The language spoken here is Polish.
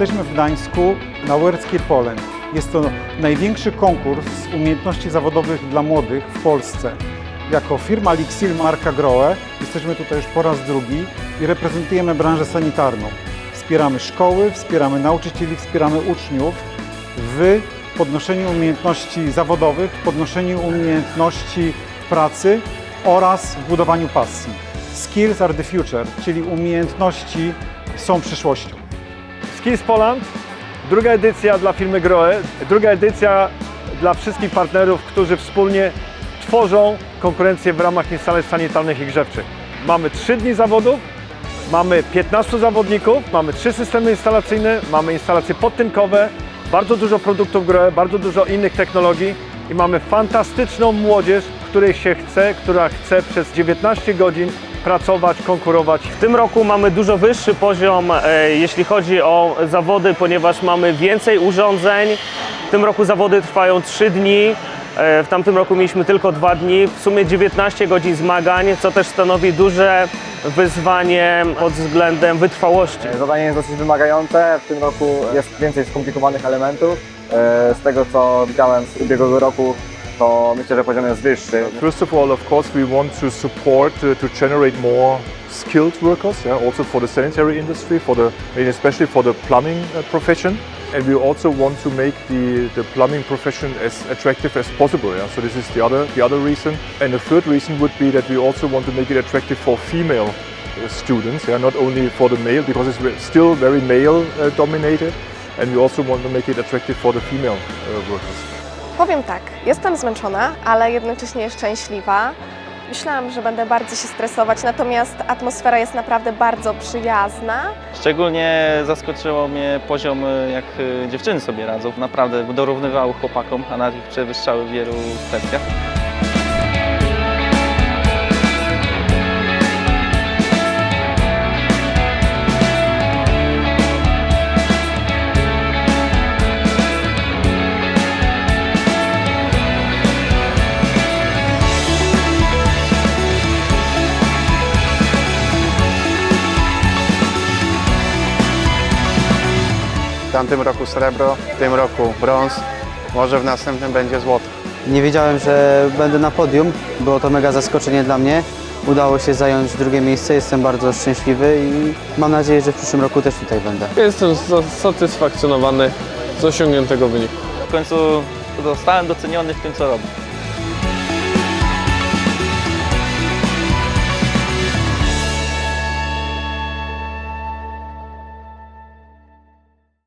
Jesteśmy w Gdańsku na Worldskill Poland. Jest to największy konkurs umiejętności zawodowych dla młodych w Polsce. Jako firma Lixil Marka Grohe jesteśmy tutaj już po raz drugi i reprezentujemy branżę sanitarną. Wspieramy szkoły, wspieramy nauczycieli, wspieramy uczniów w podnoszeniu umiejętności zawodowych, podnoszeniu umiejętności pracy oraz w budowaniu pasji. Skills are the future, czyli umiejętności są przyszłością. Skills Poland, druga edycja dla firmy Grohe, druga edycja dla wszystkich partnerów, którzy wspólnie tworzą konkurencję w ramach instalacji sanitarnych i grzewczych. Mamy 3 dni zawodów, mamy 15 zawodników, mamy trzy systemy instalacyjne, mamy instalacje podtynkowe, bardzo dużo produktów Grohe, bardzo dużo innych technologii i mamy fantastyczną młodzież, której się chce, która chce przez 19 godzin pracować, konkurować W tym roku mamy dużo wyższy poziom, e, jeśli chodzi o zawody, ponieważ mamy więcej urządzeń. W tym roku zawody trwają 3 dni. e, W tamtym roku mieliśmy tylko 2 dni. W sumie 19 godzin zmagań, co też stanowi duże wyzwanie pod względem wytrwałości. Zadanie jest dosyć wymagające. W tym roku jest więcej skomplikowanych elementów. E, Z tego co widziałem z ubiegłego roku, to myślę, że poziom jest wyższy. First of all, of course, we want to support uh, to generate more skilled workers, yeah, also for the sanitary industry, for the, especially for the plumbing uh, profession. And we also want to make the, the plumbing profession as attractive as possible. Yeah? So this is the other, the other reason. And the third reason would be that we also want to make it attractive for female uh, students, yeah? not only for the male, because it's still very male dominated. And we also want to make it attractive for the female workers. Powiem tak, jestem zmęczona, ale jednocześnie szczęśliwa. Myślałam, że będę bardzo się stresować, natomiast atmosfera jest naprawdę bardzo przyjazna. Szczególnie zaskoczyło mnie poziom, jak y, dziewczyny sobie radzą. Naprawdę dorównywały chłopakom, a nawet ich przewyższały w wielu kwestiach. W tamtym roku srebro, w tym roku brąz, może w następnym będzie złoto. Nie wiedziałem, że będę na podium. Było to mega zaskoczenie dla mnie. Udało się zająć drugie miejsce. Jestem bardzo szczęśliwy i mam nadzieję, że w przyszłym roku też tutaj będę. Jestem satysfakcjonowany z osiągniętego wyniku. W końcu zostałem doceniony w tym, co robię.